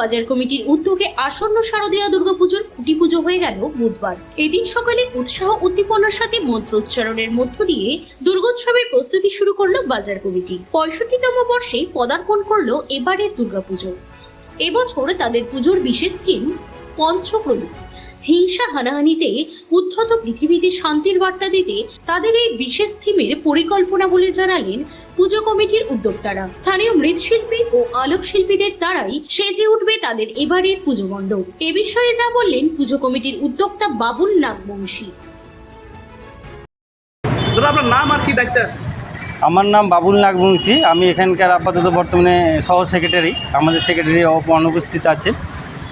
বাজার কমিটির উদ্যোগে আসন্ন শারদীয়া দুর্গাপুজোর খুঁটি পুজো হয়ে গেল বুধবার। এদিন সকালে উৎসাহ উদ্দীপনার সাথে মন্ত্রোচ্চারণের মধ্য দিয়ে দুর্গোৎসবের প্রস্তুতি শুরু করল বাজার কমিটি। পঁয়ষট্টিতম বর্ষে পদার্পণ করল এবারের দুর্গাপুজো। এবছর তাদের পুজোর বিশেষ থিম পঞ্চক্রমী হিংসা হানাহানিতে উদ্ধত পৃথিবীতে শান্তির বার্তা দিতে তাদের এই বিশেষ থিমের পরিকল্পনা বলে জানালেন পুজো কমিটির উদ্যোক্তারা। স্থানীয় মৃৎশিল্পী ও আলোক শিল্পীদের দ্বারাই সেজে উঠবে তাদের এবারের পুজো মণ্ডপ। এ বিষয়ে যা বললেন পুজো কমিটির উদ্যোক্তা বাবুল নাগবংশী দাদা আপনার নাম আর কি দায়িত্ব আছে? আমার নাম বাবুল নাগবংশী আমি এখানকার আপাতত বর্তমানে সহ সেক্রেটারি। আমাদের সেক্রেটারি অনুপস্থিত আছে।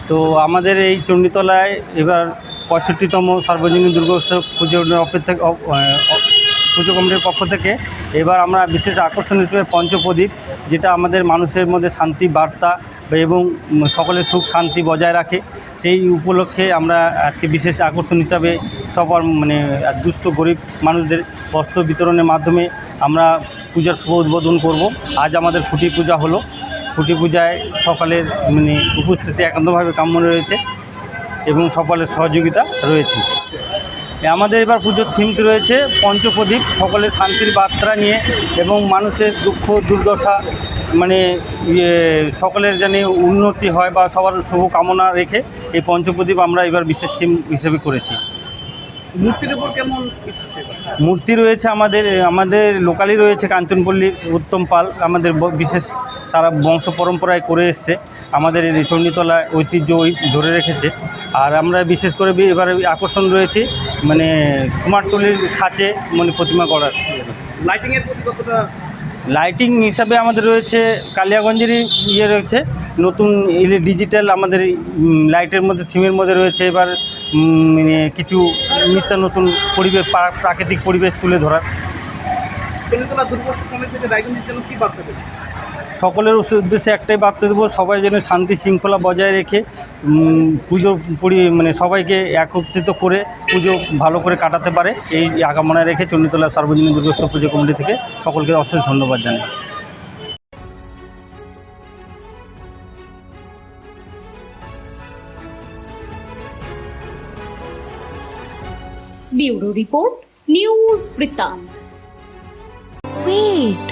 তো আমাদের এই চণ্ডীতলায় এবার পঁয়ষট্টিতম সার্বজনীন দুর্গোৎসব পুজোর অপেক্ষা পুজো কমিটির পক্ষ থেকে এবার আমরা বিশেষ আকর্ষণ হিসেবে পঞ্চপ্রদীপ, যেটা আমাদের মানুষের মধ্যে শান্তি, বার্তা এবং সকলের সুখ, শান্তি বজায় রাখে। সেই উপলক্ষে আমরা আজকে বিশেষ আকর্ষণ হিসাবে সবার মানে দুস্থ, গরিব মানুষদের বস্ত্র বিতরণের মাধ্যমে আমরা পূজার শুভ উদ্বোধন করব। আজ আমাদের খুঁটি পূজা হলো। খুঁটি পূজায় সকালের মানে উপস্থিতি একান্তভাবে কাম্য রয়েছে এবং সকলের সহযোগিতা রয়েছে। আমাদের এবার পুজোর থিমটি রয়েছে পঞ্চপ্রদীপ সকলের শান্তির বার্তা নিয়ে এবং মানুষের দুঃখ, দুর্দশা মানে ইয়ে সকলের যেন উন্নতি হয় বা সবার শুভ কামনা রেখে এই পঞ্চপ্রদীপ আমরা এবার বিশেষ থিম হিসেবে করেছি। মূর্তির উপর কেমন মূর্তি রয়েছে আমাদের আমাদের লোকালি রয়েছে কাঞ্চনপল্লীর উত্তম পাল আমাদের বিশেষ সারা বংশ পরম্পরায় করে এসছে। আমাদের এই চণ্ডীতলা ঐতিহ্য ওই ধরে রেখেছে। আর আমরা বিশেষ করে এবার এবারে আকর্ষণ রয়েছে মানে কুমারটুলির ছাঁচে মানে প্রতিমা করার লাইটিংয়ের প্রতি কতটা লাইটিং হিসাবে আমাদের রয়েছে কালিয়াগঞ্জেরই ইয়ে রয়েছে। নতুন ডিজিটাল আমাদের লাইটের মধ্যে থিমের মধ্যে রয়েছে। এবার মানে কিছু নিত্য নতুন পরিবেশ প্রাকৃতিক পরিবেশ তুলে ধরার। সকলের উদ্দেশ্যে একটাই বার্তা দেবো সবাই যেন শান্তি শৃঙ্খলা বজায় রেখে পুজো পরি মানে সবাইকে একত্রিত করে পুজো ভালো করে কাটাতে পারে এই আকামনায় রেখে চণ্ডীতলা সার্বজনীন দুর্গোৎসব পুজো কমিটি থেকে সকলকে অশেষ ধন্যবাদ জানাই ব্যুরো রিপোর্ট নিউজ বৃত্তান্ত Wait.